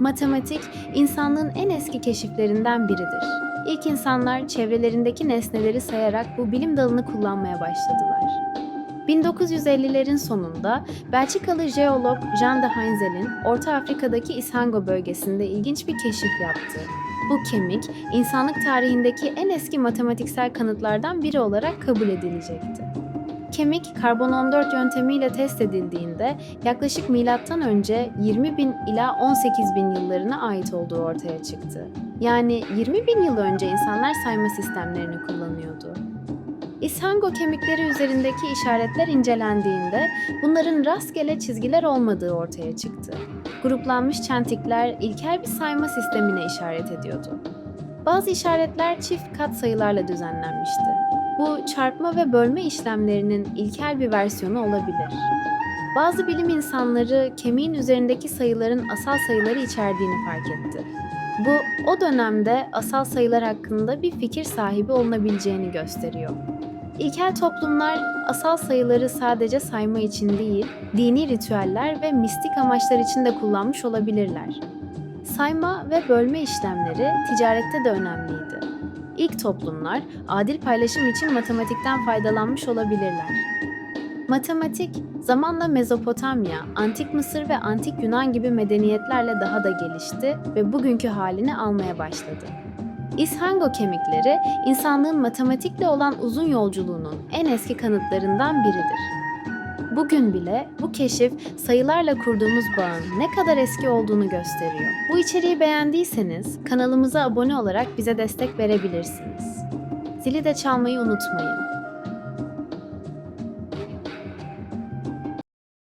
Matematik, insanlığın en eski keşiflerinden biridir. İlk insanlar çevrelerindeki nesneleri sayarak bu bilim dalını kullanmaya başladılar. 1950'lerin sonunda Belçikalı jeolog Jean de Heinzel'in Orta Afrika'daki Ishango bölgesinde ilginç bir keşif yaptı. Bu kemik, insanlık tarihindeki en eski matematiksel kanıtlardan biri olarak kabul edilecekti. Kemik karbon 14 yöntemiyle test edildiğinde yaklaşık milattan önce 20 bin ila 18 bin yıllarına ait olduğu ortaya çıktı. Yani 20 bin yıl önce insanlar sayma sistemlerini kullanıyordu. İshango kemikleri üzerindeki işaretler incelendiğinde bunların rastgele çizgiler olmadığı ortaya çıktı. Gruplanmış çentikler ilkel bir sayma sistemine işaret ediyordu. Bazı işaretler çift kat sayılarla düzenlenmişti. Bu çarpma ve bölme işlemlerinin ilkel bir versiyonu olabilir. Bazı bilim insanları kemiğin üzerindeki sayıların asal sayıları içerdiğini fark etti. Bu o dönemde asal sayılar hakkında bir fikir sahibi olunabileceğini gösteriyor. İlkel toplumlar asal sayıları sadece sayma için değil, dini ritüeller ve mistik amaçlar için de kullanmış olabilirler. Sayma ve bölme işlemleri ticarette de önemliydi. İlk toplumlar adil paylaşım için matematikten faydalanmış olabilirler. Matematik zamanla Mezopotamya, Antik Mısır ve Antik Yunan gibi medeniyetlerle daha da gelişti ve bugünkü halini almaya başladı. İshango kemikleri insanlığın matematikle olan uzun yolculuğunun en eski kanıtlarından biridir. Bugün bile bu keşif sayılarla kurduğumuz bağın ne kadar eski olduğunu gösteriyor. Bu içeriği beğendiyseniz kanalımıza abone olarak bize destek verebilirsiniz. Zili de çalmayı unutmayın.